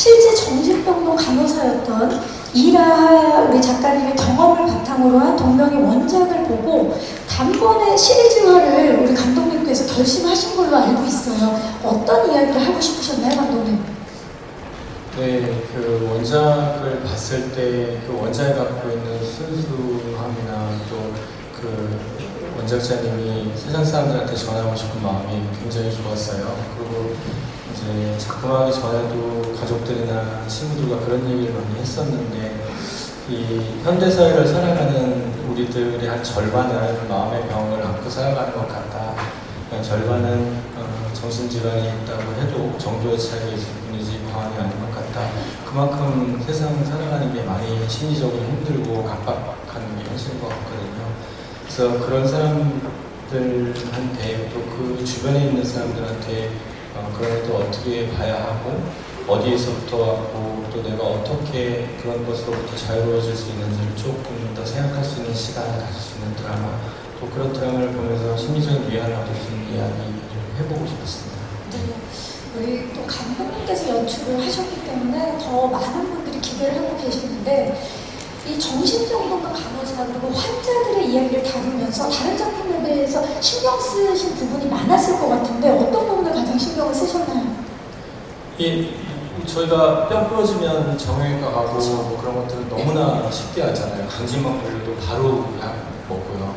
실제 정신병동 간호사였던 이라하 우리 작가님의 경험을 바탕으로 한 동명의 원작을 보고 단번에 시리즈화를 우리 감독님께서 결심하신 걸로 알고 있어요. 어떤 이야기를 하고 싶으셨나요, 감독님? 네, 그 원작을 봤을 때 그 원작이 갖고 있는 순수함이나 또 그 원작자님이 세상 사람들한테 전하고 싶은 마음이 굉장히 좋았어요. 그리고 이제 작품하기 전에도 가족들이나 친구들과 그런 얘기를 많이 했었는데 이 현대 사회를 살아가는 우리들의 한 절반은 마음의 병을 안고 살아가는 것 같다. 그러니까 절반은 어, 정신질환이 있다고 해도 정도의 차이가 있을 뿐이지 과언이 아닌 것 같다. 그만큼 세상 살아가는 게 많이 심리적으로 힘들고 각박한 게 현실인 것 같거든요. 그래서 그런 사람들한테 또 그 주변에 있는 사람들한테 어, 그런 것도 어떻게 봐야 하고 어디에서부터 왔고 또 내가 어떻게 그런 것으로부터 자유로워질 수 있는지를 조금 더 생각할 수 있는 시간을 가질 수 있는 드라마 또 그런 드라마를 보면서 심리적인 위안을 얻을 수 있는 이야기 좀 해보고 싶었습니다. 네. 우리 또 감독님께서 연출을 하셨기 때문에 더 많은 분들이 기대를 하고 계시는데 이 정신병동과 간호사 그리고 환자들의 이야기를 다루면서 다른 작품에 대해서 신경 쓰신 부분이 많았을 것 같은데 어떤 부분을 가장 신경을 쓰셨나요? 이 저희가 뼈 부러지면 정형외과 가고 뭐 그런 것들은 너무나 쉽게 하잖아요. 강진만 걸려도 바로 약 먹고요.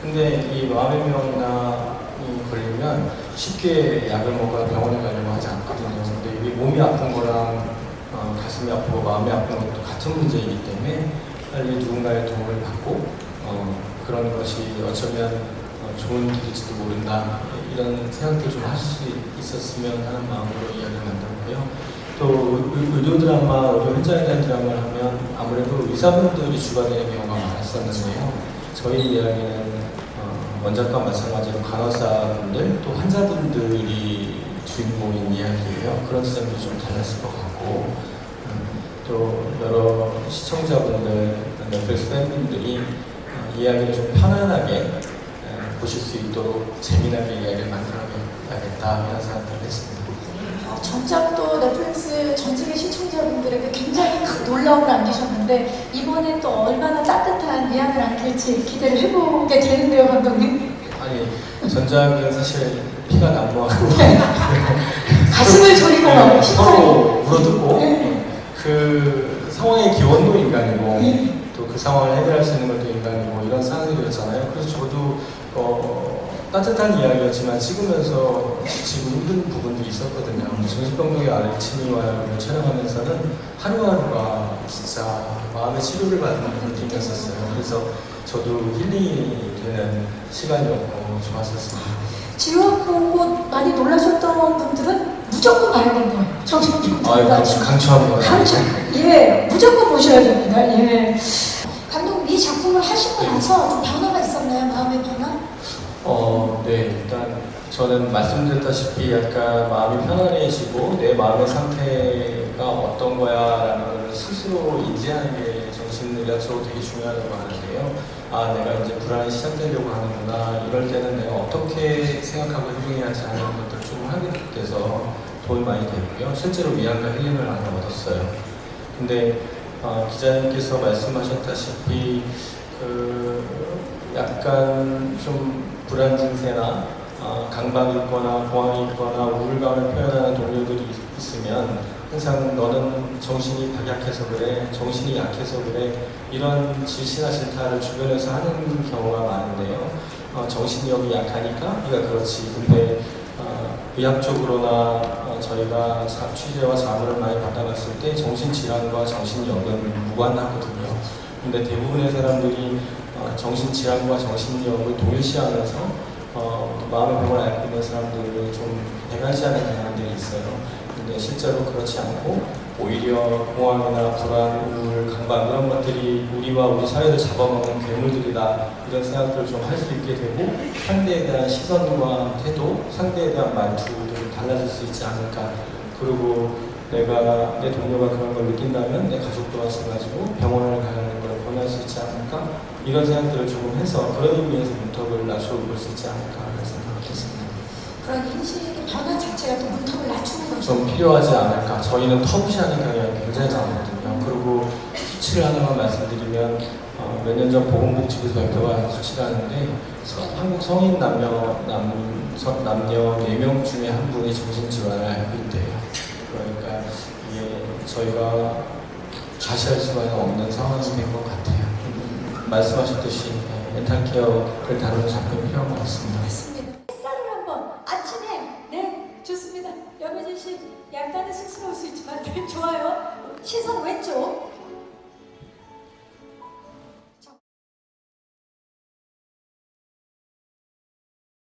근데 이 마음의 병이나 이 걸리면 쉽게 약을 먹거나 병원에 가려고 하지 않거든요. 근데 이 몸이 아픈 거랑 어, 가슴이 아프고 마음이 아픈 것도 같은 문제이기 때문에 빨리 누군가의 도움을 받고 어, 그런 것이 어쩌면 어, 좋은 길일지도 모른다 이런 생각들 좀 하실 수 있었으면 하는 마음으로 이야기를 만들 었고요. 또 의- 의료 드라마, 의료 현장에 대한 드라마를 하면 아무래도 의사분들이 주가 되는 경우가 많았었는데요. 저희 이야기는 어, 원작과 마찬가지로 간호사분들 또 환자분들이 주인공인 이야기예요. 그런 지점도 좀 달랐을 것 같고 음, 또 여러 시청자분들, 넷플릭스 팬분들이 어, 이야기를 좀 편안하게 에, 보실 수 있도록 재미나게 이야기를 만들어야겠다 이런 생각을 했습니다. 어, 전작 도 넷플릭스 전 세계 시청자분들에게 굉장히 큰 놀라움을 안기셨는데 이번에 또 얼마나 따뜻한 위안을 안길지 기대를 해보게 되는데요, 감독님. 아니 전작은 사실 피가 난무하고 가슴을 졸이고 막 심장이 서로 물어뜯고 네. 그 상황의 기원도 인간이고 네. 또그 상황을 해결할 수 있는 것도 인간이고 이런 상황들이었잖아요. 그래서 저도 어, 따뜻한 이야기였지만 찍으면서 지치고 힘든 부분도 있었거든요. 정신병동의 아르치니와를 촬영하면서는 하루하루가 진짜 마음의 치료를 받는 느낌이었었어요. 그래서 저도 힐링이 되는 시간이었고 좋았었습니다. 지원 보고 많이 놀라셨던 분들은 무조건 봐야 된대요. 정신병 아유, 강추, 강추합니다. 그렇죠. 예, 무조건 보셔야 됩니다. 예. 감독님 이 작품을 하시고 나서 좀 변화가 있었나요? 일단 저는 말씀드렸다시피 약간 마음이 편안해지고 내 마음의 상태가 어떤 거야라는 걸 스스로 인지하는 게 정신의학적으로 되게 중요하다고 하는데요. 아, 내가 이제 불안이 시작되려고 하는구나. 이럴 때는 내가 어떻게 생각하고 행동해야 하지 하는 것들을 좀 하게 돼서 도움이 많이 됐고요. 실제로 위안과 힐링을 많이 얻었어요. 근데 어, 기자님께서 말씀하셨다시피 그 약간 좀 불안 증세나 어, 강박이 있거나 공황이 있거나 우울감을 표현하는 동료들이 있- 있으면 항상 너는 정신이 박약해서 그래, 정신이 약해서 그래 이런 질시나 질타를 주변에서 하는 경우가 많은데요. 어, 정신력이 약하니까 네가 그렇지. 근데 어, 의학적으로나 어, 저희가 자- 취재와 자문을 많이 받아봤을 때 정신질환과 정신력은 무관하거든요. 근데 대부분의 사람들이 어, 정신질환과 정신력을 동일시하면서 어, 마음의 병을 앓고 있는 사람들을 좀 배관시하는 경향들이 있어요. 근데 실제로 그렇지 않고 오히려 공황이나 불안, 우울, 강박 이런 것들이 우리와 우리 사회를 잡아먹는 괴물들이다 이런 생각들을 좀 할 수 있게 되고 상대에 대한 시선과 태도, 상대에 대한 말투도 좀 달라질 수 있지 않을까 그리고 내가 내 동료가 그런 걸 느낀다면 내 가족도 마찬가지고 병원을 수 있지 않을까 이런 생각들을 조금 해서 그런 의미에서 문턱을 낮춰 볼수 있지 않을까 하는 생각을 했습니다. 그런 인식의 변화 자체가 또 문턱을 낮추는 거죠. 좀 필요하지 않을까. 저희는 터부시하는 경향이 굉장히 많거든요. 그리고 수치를 하나만 말씀드리면 어, 몇년 전 보건복지부에서 발표한 수치가 있는데 서- 한국 성인 남녀 남, 서- 남녀 4명 중에 한 분이 정신질환을 앓고 있대요. 그러니까 이게 저희가 가시할 수가 없는 상황이 된것 같아요. 말씀하셨듯이 네, 멘탈케어를 다루는 작품이 필요한 것 같습니다. 맞습니다. 햇살을 한번 아침에 네 좋습니다. 여배진 씨 약간은 쑥스러울 수 있지만 좋아요. 시선 왼쪽